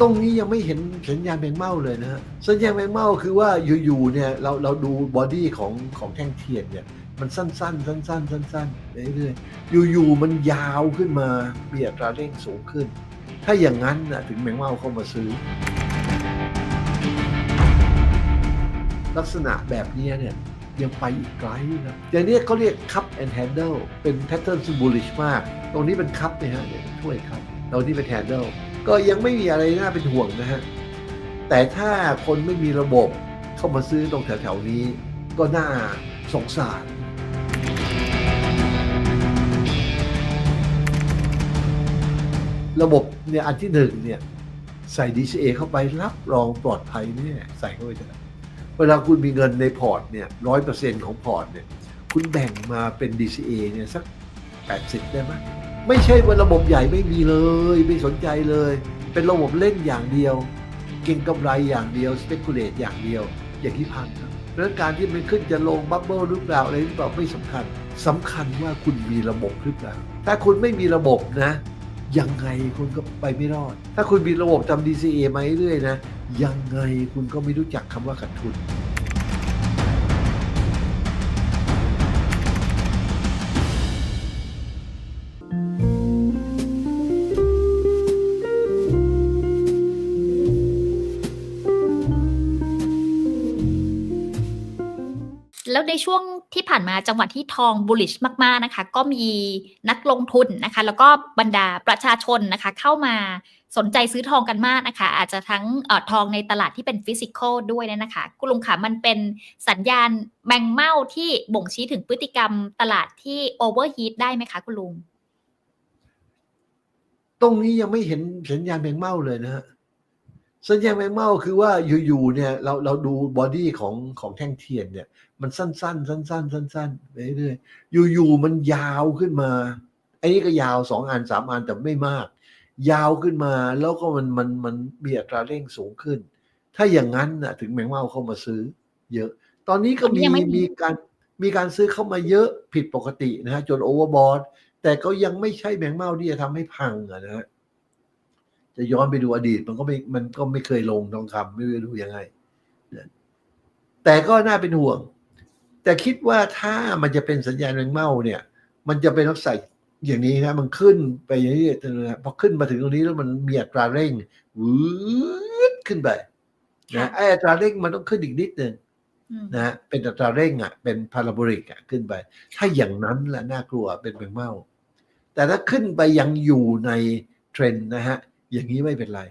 ตรงนี้ยังไม่เห็นสัญญาณแมงเม่าเลยนะฮะสัญญาณแมงเม่าคือว่าอยู่ๆเนี่ยเราเราดูบอดี้ของของแท่งเทียนเนี่ยมันสั้นๆ สั้นๆ สั้นๆเรื่อยๆอยู่ๆมันยาวขึ้นมามีอัตราเร่งสูงขึ้น ถ้าอย่างนั้นนะถึงแมงเม่าเข้ามาซื้อ ลักษณะแบบนี้เนี่ยยังไปอีกไกลนะอย่างนี้เขาเรียก cup and handle เป็น pattern s y m b o l i s มาก ตรงนี้เป็นคัพเนี่ยฮะเนี่ยถ้วยคัพตรงนี้เป็น handle ก็ยังไม่มีอะไรน่าเป็นห่วงนะฮะ แต่ถ้าคนไม่มีระบบเข้ามาซื้อตรงแถวๆนี้ ก็น่าสงสารระบบเนี่ยอันที่หนึ่งเนี่ยใส่ DCA เข้าไปรับรองปลอดภัยเนี่ยใส่เข้าไปเถอะเวลาคุณมีเงินในพอร์ตเนี่ยร้อยเปอร์เซ็นของพอร์ตเนี่ย คุณแบ่งมาเป็น DCA เนี่ยสัก 80 ได้ไหม ไม่ใช่ว่าระบบใหญ่ไม่มีเลย ไม่สนใจเลย เป็นระบบเล่นอย่างเดียว เก่งกำไรอย่างเดียว speculate อย่างเดียว อย่างที่พังครับเราะฉะนั้นการที่มันขึ้นจะลงบับเบิลหรือเปล่าอะไรหรือเปล่าไม่สำคัญสำคัญว่าคุณมีระบบหรือเปล่าถ้าคุณไม่มีระบบนะยังไงคุณก็ไปไม่รอด ถ้าคุณมีระบบทำ DCA มาเรื่อยๆนะ ยังไงคุณก็ไม่รู้จักคำว่าขาดทุน ในช่วงที่ผ่านมาจังหวัดที่ทองบูลลิชมาก ๆนะคะ ก็มีนักลงทุนนะคะ แล้วก็บรรดาประชาชนนะคะ เข้ามาสนใจซื้อทองกันมากนะคะ อาจจะทั้งออทองในตลาดที่เป็นฟิสิกอลด้วยเนี่ยนะคะคุณลุงค่ะมันเป็นสัญญาณแมงเม่าที่บ่งชี้ถึงพฤติกรรมตลาดที่โอเวอร์ฮีทได้ไหมคะคุณลุงตรงนี้ยังไม่เห็นสัญญาณแมงเม่าเลยนะฮะ สัญญาณแมงเม่าคือว่าอยู่ๆเนี่ยเราเราดูบอดี้ของของแท่งเทียนเนี่ย มันสั้นๆ สั้นๆ สั้นๆไปเรื่อยๆอยู่ๆมันยาวขึ้นมาไอ้นี่ก็ยาวสองอันสามอันแต่ไม่มาก ยาวขึ้นมาแล้วก็มันมันมันมีอัตราเร่งสูงขึ้น ถ้าอย่างนั้นนะถึงแมงเม่าเข้ามาซื้อ เยอะ ตอนนี้ก็ตอนนี้มียังไม่มีมีการมีการซื้อเข้ามาเยอะผิดปกตินะฮะจนโอเวอร์บอทแต่ก็ยังไม่ใช่แมงเม่าที่จะทำให้พังอะนะฮะ จะย้อนไปดูอดีตมันก็ไม่มันก็ไม่เคยลงทองคำไม่รู้ยังไงนะแต่ก็น่าเป็นห่วง แต่คิดว่าถ้ามันจะเป็นสัญญาณแมงเม่าเนี่ย มันจะเป็นลักษณะอย่างนี้นะมันขึ้นไปอย่างนี้นะพอขึ้นมาถึงตรงนี้แล้วมันมีอัตราเร่งวืดขึ้นไปนะไออัตราเร่งมันต้องขึ้นอีกนิดหนึ่งอืมนะฮะเป็นอัตราเร่งอะ เป็นพาราโบลิกอะขึ้นไป ถ้าอย่างนั้นแหละน่ากลัวเป็นแมงเม่าแต่ถ้าขึ้นไปยังอยู่ในเทรนด์นะฮะ อย่างนี้ไม่เป็นไร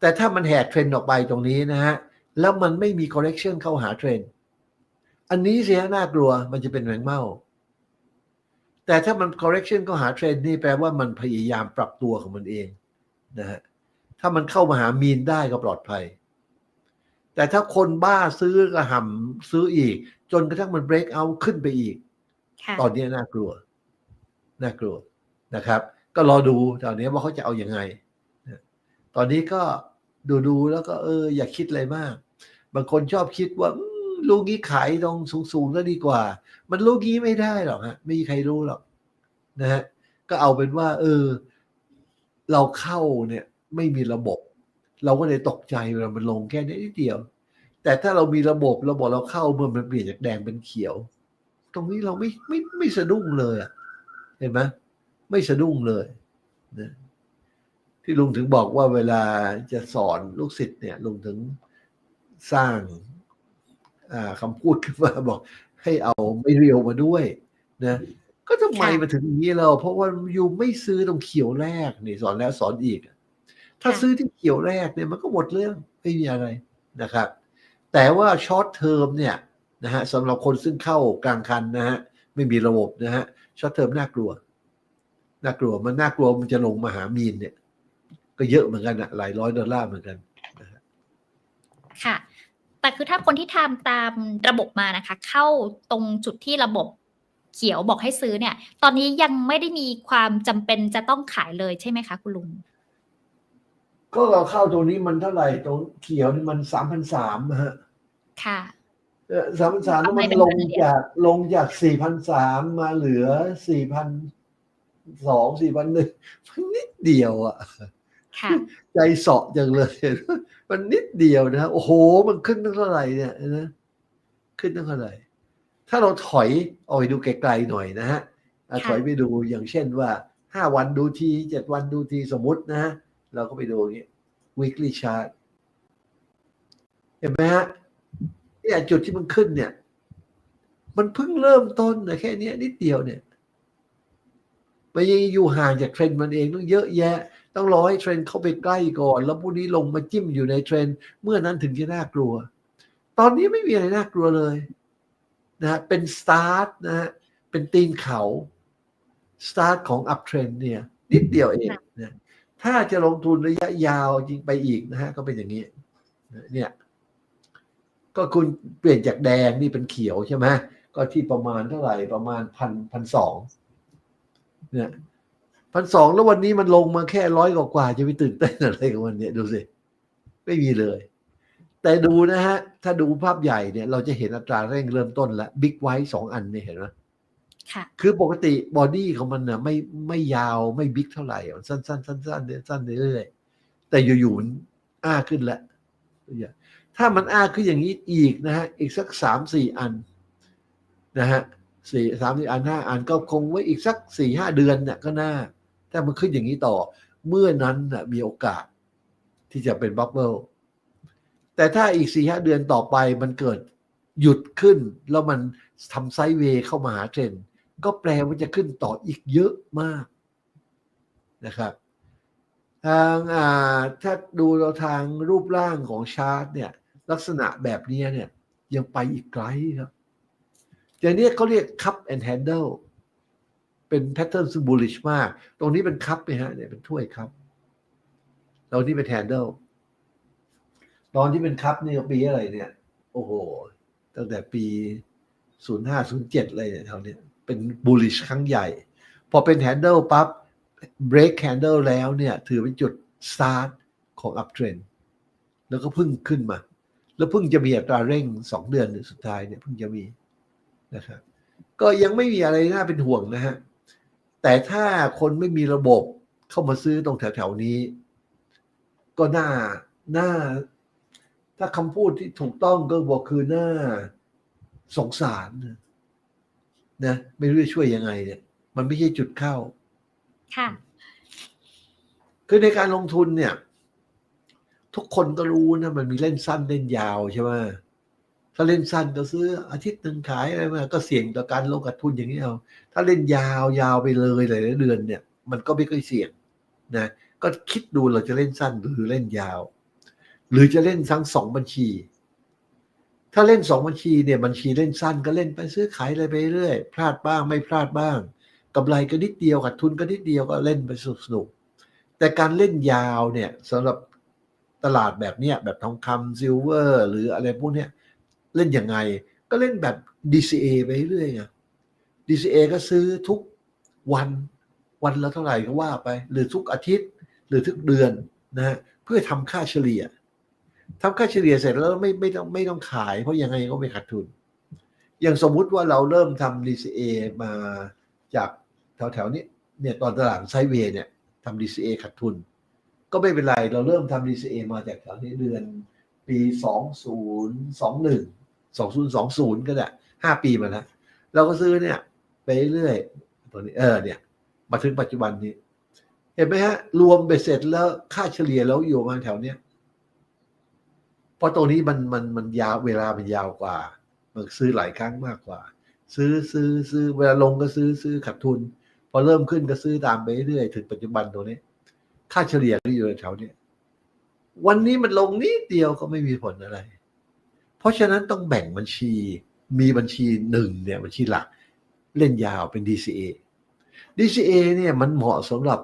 แต่ถ้ามันแหกเทรนด์ออกไปตรงนี้นะฮะ แล้วมันไม่มี correction เข้าหาเทรนด์อันนี้เสียน่ากลัวมันจะเป็นแมงเม่า แต่ถ้ามัน correction เข้าหาเทรนด์นี่แปลว่ามันพยายามปรับตัวของมันเองนะฮะ ถ้ามันเข้ามาหามีนได้ก็ปลอดภัย แต่ถ้าคนบ้าซื้อกระหำซื้ออีก จนกระทั่งมัน break out ขึ้นไปอีกค่ะตอนนี้น่ากลัว น่ากลัวนะครับ ก็รอดูตอนนี้ว่าเขาจะเอาอยัางไง ตอนนี้ก็ดูดูแล้วก็เออ อย่าคิดอะไรมาก บางคนชอบคิดว่าลูกนี้ขายตรงสูงๆก็ดีกว่า มันลูกนี้ไม่ได้หรอกฮะ ไม่มีใครรู้หรอกนะฮะ ก็เอาเป็นว่า เออ เราเข้าเนี่ย ไม่มีระบบ เราก็เลยตกใจเวลามันลงแค่นี้นิดเดียว แต่ถ้าเรามีระบบเราบอกเราเข้าเมื่อมันเปลี่ยนจากแดงเป็นเขียว ตรงนี้เราไม่ไม่ไม่สะดุ้งเลยอะเห็นไหม ไม่สะดุ้งเลยนะที่ลุงถึงบอกว่าเวลาจะสอนลูกศิษย์เนี่ย ลุงถึงสร้างอ่าคำพูดขึ้นมาบอก ให้เอาไม่เรียวมาด้วยนะก็ทำไมค่ะมาถึงอย่างนี้เรา เพราะว่าอยู่ไม่ซื้อตรงเขียวแรกนี่สอนแล้วสอนอีก ถ้าค่ะซื้อที่เขียวแรกเนี่ยมันก็หมดเรื่องไม่มีอะไรนะครับ แต่ว่าช็อตเทอมเนี่ยนะฮะสำหรับคนซึ่งเข้ากลางคันนะฮะไม่มีระบบนะฮะช็อตเทอมน่ากลัว น่ากลัวมันน่ากลัวมันจะลงมาหามีนเนี่ย ก็เยอะเหมือนกันอะหลายร้อยดอลลาร์เหมือนกันค่ะ แต่คือถ้าคนที่ทำตามระบบมานะคะ เข้าตรงจุดที่ระบบเขียวบอกให้ซื้อเนี่ย ตอนนี้ยังไม่ได้มีความจำเป็นจะต้องขายเลยใช่ไหมคะ คุณลุงก็เราเข้าตรงนี้มันเท่าไหร่ตรงเขียวนี่มันสามพันสามฮะ ค่ะสามพันสามแล้วมันทำไมเป็นลงพันเหรียญจากลงจากสี่พันสามมาเหลือสี่พัน สองสี่พันหนึ่งมันนิดเดียวอะค่ะใจเสาะจังเลย มันนิดเดียวนะโอ้โห มันขึ้นตั้งเท่าไหร่เนี่ยนะขึ้นตั้งเท่าไหร่ถ้าเราถอยเอาไปดูไกลๆหน่อยนะฮะอะค่ะถอยไปดูอย่างเช่นว่าห้าวันดูทีเจ็ดวันดูทีสมมตินะฮะเราก็ไปดูอย่างนี้ weekly chart เห็นไหมฮะเนี่ยจุดที่มันขึ้นเนี่ย มันเพิ่งเริ่มต้นนะแค่เนี้ยนิดเดียวเนี่ย มันยังอยู่ห่างจากเทรนด์มันเองต้องเยอะแยะ ต้องรอให้เทรนด์เข้าไปใกล้ก่อน แล้วพวกนี้ลงมาจิ้มอยู่ในเทรนด์เมื่อนั้นถึงจะน่ากลัว ตอนนี้ไม่มีอะไรน่ากลัวเลยนะฮะเป็นสตาร์ทนะฮะเป็นตีนเขาสตาร์ทของอัพเทรนด์เนี่ยนิดเดียวเองนะถ้าจะลงทุนระยะยาวจริงไปอีกนะฮะก็เป็นอย่างนี้เนี่ยก็คุณเปลี่ยนจากแดงนี่เป็นเขียวใช่ไหมก็ที่ประมาณเท่าไหร่ประมาณพันพันสอง เนี่ยพันสองแล้ววันนี้มันลงมาแค่ร้อยกว่าๆจะไปตื่นเต้นอะไรกับมันเนี่ยดูสิ ไม่มีเลย แต่ดูนะฮะ ถ้าดูภาพใหญ่เนี่ย เราจะเห็นอัตราเร่งเริ่มต้นแล้วบิ๊กไวท์สองอันเนี่ยเห็นไหมค่ะ คือปกติบอดี้ของมันน่ะไม่ไม่ยาวไม่บิ๊กเท่าไหร่มันสั้นๆสั้นๆเนี่ยสั้นเรื่อยๆแต่อยู่ๆมันอ้าขึ้นแล้วถ้ามันอ้าขึ้นอย่างนี้อีกนะฮะ อีกสักสามสี่อันนะฮะ สี่สามสี่อันห้าอันก็คงไว้อีกสักสี่ห้าเดือนเนี่ยก็น่า ถ้ามันขึ้นอย่างนี้ต่อ เมื่อนั้นน่ะมีโอกาสที่จะเป็นบับเบิลแต่ถ้าอีกสี่ห้าเดือนต่อไปมันเกิดหยุดขึ้น แล้วมันทำไซด์เวย์เข้ามาหาเทรนก็แปลว่าจะขึ้นต่ออีกเยอะมากนะครับทางอ่าถ้าดูเราทางรูปร่างของชาร์ตเนี่ย ลักษณะแบบนี้เนี่ยยังไปอีกไกลครับ อย่างนี้เขาเรียก cup and handle เป็นแพทเทิร์นซึ่ง bullish มาก ตรงนี้เป็นคัพไหมฮะเนี่ยเป็นถ้วยครับตรงนี้เป็น handle ตอนที่เป็นคัพนี่ปีอะไรเนี่ย โอ้โห ตั้งแต่ปี 05 07 เลยเนี่ยเท่านี้เป็น bullish ครั้งใหญ่ พอเป็น handle ปั๊บ break handle แล้วเนี่ย ถือเป็นจุด start ของ uptrend แล้วก็พิ่งขึ้นมา แล้วเพิ่งจะมีอัตราเร่ง 2 เดือนสุดท้ายเนี่ยเพิ่งจะมี นะครับ ก็ยังไม่มีอะไรน่าเป็นห่วงนะฮะ แต่ถ้าคนไม่มีระบบเข้ามาซื้อตรงแถวๆนี้ ก็น่าน่า ถ้าคำพูดที่ถูกต้องก็บอกคือน่าสงสารนะนะไม่รู้จะช่วยยังไงเนี่ย มันไม่ใช่จุดเข้า ค่ะ คือในการลงทุนเนี่ย ทุกคนก็รู้นะ มันมีเล่นสั้นเล่นยาวใช่ไหม ถ้าเล่นสั้นก็ซื้ออาทิตย์หนึ่งขายอะไรมาก็เสี่ยงต่อการลงกับทุนอย่างนี้เอาถ้าเล่นยาวยาวไปเลยหลายเดือนเนี่ย มันก็ไม่ค่อยเสี่ยงนะก็คิดดูเราจะเล่นสั้นหรือเล่นยาว หรือจะเล่นทั้งสองบัญชี ถ้าเล่นสองบัญชีเนี่ยบัญชีเล่นสั้นก็เล่นไปซื้อขายอะไรไปเรื่อยพลาดบ้างไม่พลาดบ้างกำไรก็นิดเดียวขาดทุนก็นิดเดียวก็เล่นไปสนุกแต่การเล่นยาวเนี่ยสำหรับตลาดแบบเนี้ยแบบทองคำซิลเวอร์ หรืออะไรพวกเนี้ย เล่นยังไง ก็เล่นแบบ DCA ไปเรื่อยไง DCA ก็ซื้อทุกวันวันละเท่าไหร่ก็ว่าไป หรือทุกอาทิตย์ หรือทุกเดือนนะฮะเพื่อทำค่าเฉลี่ยทำค่าเฉลี่ยเสร็จแล้วไม่ไม่ต้องไม่ต้องขาย เพราะยังไงก็ไม่ขาดทุน อย่างสมมุติว่าเราเริ่มทำ DCA มาจากแถวๆนี้เนี่ยตอนตลาดไซเวย์เนี่ยทำ DCA ขาดทุน ก็ไม่เป็นไร เราเริ่มทำ DCA มาจากแถวนี้เดือนปี 2021 2020ก็ได้ห้าปีมาแล้วเราก็ซื้อเนี่ย ไปเรื่อยตัวนี้เออเนี่ย มาถึงปัจจุบันนี้ เห็นไหมฮะ รวมไปเสร็จแล้วค่าเฉลี่ยแล้วอยู่มาแถวเนี้ยเพราะตัวนี้มันมันมันยาวเวลามันยาวกว่า มันซื้อหลายครั้งมากกว่า ซื้อซื้อซื้อเวลาลงก็ซื้อซื้อขาดทุน พอเริ่มขึ้นก็ซื้อตามไปเรื่อยถึงปัจจุบันตัวนี้ ค่าเฉลี่ยก็อยู่แถวเนี้ยวันนี้มันลงนิดเดียวก็ไม่มีผลอะไร เพราะฉะนั้นต้องแบ่งบัญชีมีบัญชีหนึ่งเนี่ยบัญชีหลักเล่นยาวเป็น DCA DCA เนี่ยมันเหมาะสำหรับ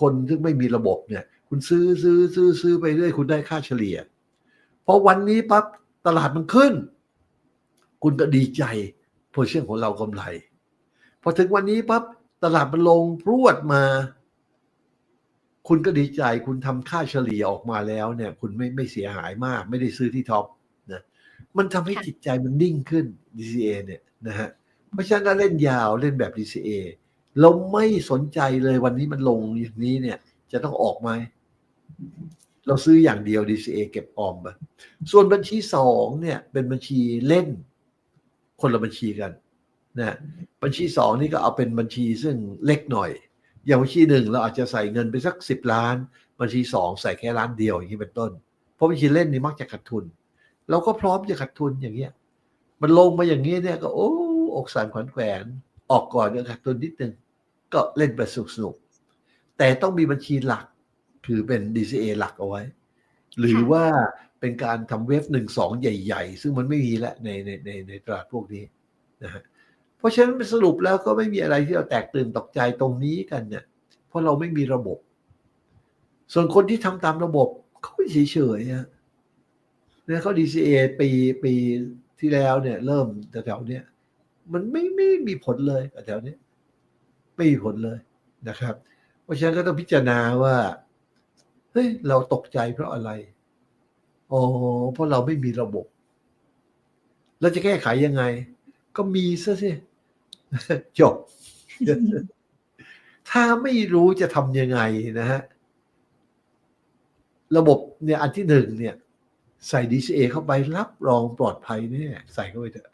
คนที่ไม่มีระบบเนี่ย คุณซื้อซื้อซื้อซื้อไปเรื่อยคุณได้ค่าเฉลี่ยพอวันนี้ปั๊บตลาดมันขึ้น คุณก็ดีใจโพเชื่อของเรากำไร พอถึงวันนี้ปั๊บตลาดมันลงพรวดมา คุณก็ดีใจคุณทำค่าเฉลี่ยออกมาแล้วเนี่ย คุณไม่ไม่เสียหายมาก ไม่ได้ซื้อที่ท็อป มันทำให้ค่ะจิตใจมันนิ่งขึ้น DCA เนี่ยนะฮะเพราะฉะนั้นถ้าเล่นยาวเล่นแบบ DCA เราไม่สนใจเลยวันนี้มันลงอย่างนี้เนี่ย จะต้องออกไหมเราซื้ออย่างเดียว DCA เก็บออมไปส่วนบัญชีสองเนี่ยเป็นบัญชีเล่น คนละบัญชีกันนะบัญชีสองนี่ก็เอาเป็นบัญชีซึ่งเล็กหน่อย อย่างบัญชีหนึ่งเราอาจจะใส่เงินไปสักสิบล้าน บัญชีสองใส่แค่ล้านเดียวอย่างนี้เป็นต้น เพราะบัญชีเล่นนี่มักจะขาดทุน เราก็พร้อมจะขาดทุนอย่างเงี้ย มันลงมาอย่างนี้เนี่ยก็โอ้อกสั่นขวัญแขวน ออกก่อนก็ขาดทุนนิดนึง ก็เล่นไปสนุกๆ แต่ต้องมีบัญชีหลัก คือเป็น DCA หลักเอาไว้ หรือว่าเป็นการทำเวฟหนึ่งสองใหญ่ ๆ ซึ่งมันไม่มีแล้วในในในในตลาดพวกนี้นะฮะเพราะฉะนั้นสรุปแล้วก็ไม่มีอะไรที่เราแตกตื่นตกใจตรงนี้กันเนี่ย เพราะเราไม่มีระบบ ส่วนคนที่ทำตามระบบเขาเฉยๆฮะ เนี่ยเขา DCA ปีปีที่แล้วเนี่ย เริ่มแถวๆเนี้ยมันไม่ไม่มีผลเลยแถวๆเนี้ยไม่มีผลเลยนะครับ เพราะฉะนั้นก็ต้องพิจารณาว่าเฮ้ยเราตกใจเพราะอะไรอ๋อเพราะเราไม่มีระบบ เราจะแก้ไขยังไง ก็มีซะสิจบ ถ้าไม่รู้จะทำยังไงนะฮะ ระบบเนี่ยอันที่หนึ่งเนี่ย ใส่ DCA เข้าไปรับรองปลอดภัยแน่ใส่เข้าไปเถอะ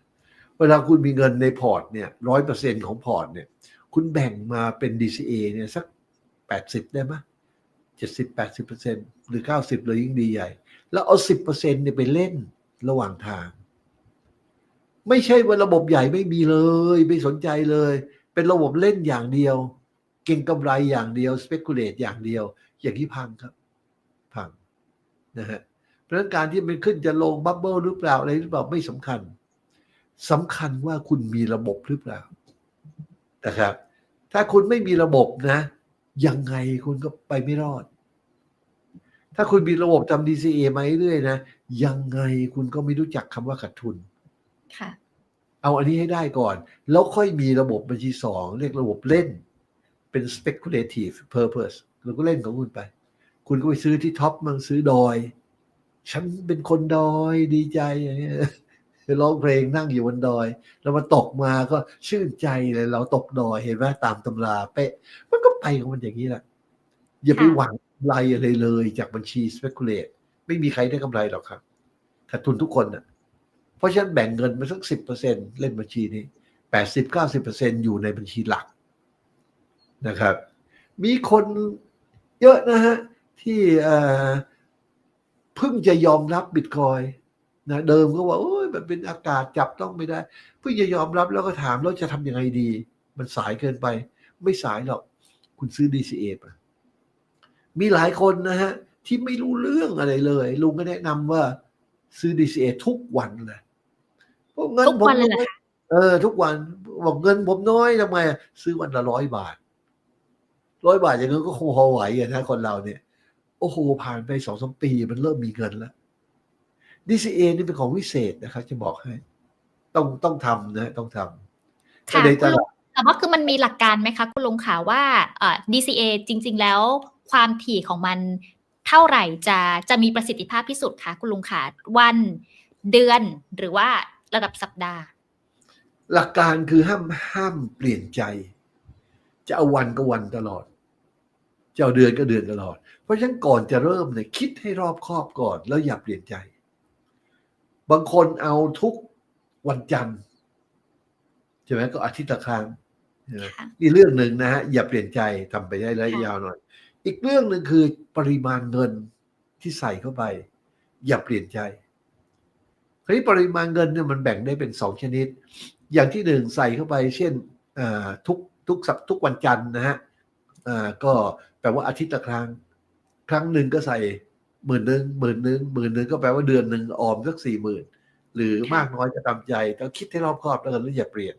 เวลาคุณมีเงินในพอร์ตเนี่ยร้อยเปอร์เซ็นของพอร์ตเนี่ย คุณแบ่งมาเป็น DCA เนี่ยสักแปดสิบได้ไหมเจ็ดสิบแปดสิบเปอร์เซ็นหรือเก้าสิบเลยยิ่งดีใหญ่ แล้วเอาสิบเปอร์เซ็นเนี่ยไปเล่นระหว่างทาง ไม่ใช่ว่าระบบใหญ่ไม่มีเลย ไม่สนใจเลย เป็นระบบเล่นอย่างเดียว เก่งกำไรอย่างเดียว speculate อย่างเดียว อย่างที่พังครับ พังนะฮะ เพราะฉะนั้นการที่มันขึ้นจะลงบับเบิลหรือเปล่าอะไรหรือเปล่าไม่สำคัญสำคัญว่าคุณมีระบบหรือเปล่านะครับ ถ้าคุณไม่มีระบบนะ ยังไงคุณก็ไปไม่รอด ถ้าคุณมีระบบทำ DCA มาเรื่อยๆนะยังไงคุณก็ไม่รู้จักคำว่าขาดทุนค่ะเอาอันนี้ให้ได้ก่อน แล้วค่อยมีระบบบัญชีสองเรียกระบบเล่น เป็น speculative purpose แล้วก็เล่นของคุณไป คุณก็ไปซื้อที่ท็อปมันซื้อดอย ฉันเป็นคนดอยดีใจอย่างเงี้ยร้องเพลงนั่งอยู่บนดอย แล้วมันตกมาก็ชื่นใจเลยเราตกดอยเห็นไหมตามตำราเป๊ะ มันก็ไปของมันอย่างนี้แหละอย่าไปหวังกำไรอะไรเลยจากบัญชี speculate ไม่มีใครได้กำไรหรอกครับขาดทุนทุกคนอะ เพราะฉะนั้นแบ่งเงินมาสักสิบเปอร์เซ็นเล่นบัญชีนี้แปดสิบเก้าสิบเปอร์เซ็นอยู่ในบัญชีหลักนะครับ มีคนเยอะนะฮะที่อ่อ เพิ่งจะยอมรับบิตคอยนะเดิมก็ว่าโอ้ยมันเป็นอากาศจับต้องไม่ได้ เพิ่งจะยอมรับแล้วก็ถามแล้วจะทำยังไงดี มันสายเกินไป ไม่สายหรอก คุณซื้อ DCA ไปมีหลายคนนะฮะ ที่ไม่รู้เรื่องอะไรเลย ลุงก็แนะนำว่าซื้อ DCA ทุกวันเลยเพราะเงินทุกวันเลยเหรอผมคะเออ ทุกวันบอกเงินผมน้อยทำไมอะซื้อวันละร้อยบาทร้อยบาทอย่างนั้นก็คงพอไหวอะนะคนเราเนี่ยโอ้โห ผ่านไปสองสามปีมันเริ่มมีเงินแล้ว DCA นี่เป็นของวิเศษนะครับจะบอกให้ ต้องต้องทำนะต้องทำค่ะในคุตณลุลางดแต่ว่าคือมันมีหลักการไหมคะคุณลุงค่ะว่าเอ่อ DCA จริง ๆ แล้วความถี่ของมันเท่าไหร่จะจะมีประสิทธิภาพที่สุดคะคุณลุงค่ะวันเดือนหรือว่าระดับสัปดาห์ หลักการคือห้ามห้ามเปลี่ยนใจ จะเอาวันก็วันตลอด จะเอาเดือนก็เดือนตลอด เพราะฉะนั้นก่อนจะเริ่มเนี่ยคิดให้รอบคอบก่อนแล้วอย่าเปลี่ยนใจ บางคนเอาทุกวันจันทร์ใช่ไหมก็อาทิตย์ละครั้งใช่ไหมค่ะนี่เรื่องหนึ่งนะฮะอย่าเปลี่ยนใจทำไปได้ระยะค่ะยาวหน่อย อีกเรื่องหนึ่งคือปริมาณเงินที่ใส่เข้าไป อย่าเปลี่ยนใจคราวนี้ปริมาณเงินเนี่ยมันแบ่งได้เป็นสองชนิด อย่างที่หนึ่งใส่เข้าไป เช่นอ่าทุกทุกสัปทุกวันจันทร์นะฮะอ่าก็ แปลว่าอาทิตย์ละครั้ง ครั้งหนึ่งก็ใส่หมื่นหนึ่งหมื่นหนึ่งหมื่นหนึ่งก็แปลว่าเดือนหนึ่งออมสักสี่หมื่นหรือมากน้อยจะตามใจต้องคิดให้รอบคอบแล้วกันแล้วอย่าเปลี่ยน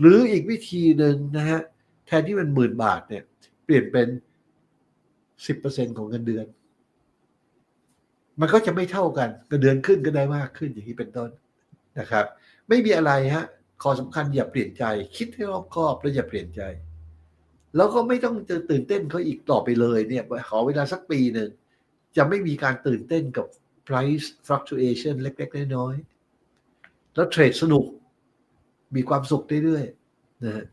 หรืออีกวิธีหนึ่งนะฮะแทนที่มันหมื่นบาทเนี่ย เปลี่ยนเป็นสิบเปอร์เซ็นของเงินเดือน มันก็จะไม่เท่ากันเงินเดือนขึ้นก็ได้มากขึ้นอย่างนี้เป็นต้นนะครับ ไม่มีอะไรฮะข้อสำคัญอย่าเปลี่ยนใจ คิดให้รอบคอบแล้วอย่าเปลี่ยนใจ แล้วก็ไม่ต้องจะตื่นเต้นเขาอีกต่อไปเลยเนี่ยขอเวลาสักปีหนึ่ง จะไม่มีการตื่นเต้นกับ price fluctuation เล็ก ๆ น้อยๆแล้วเทรดสนุกมีความสุขเรื่อยๆนะฮะ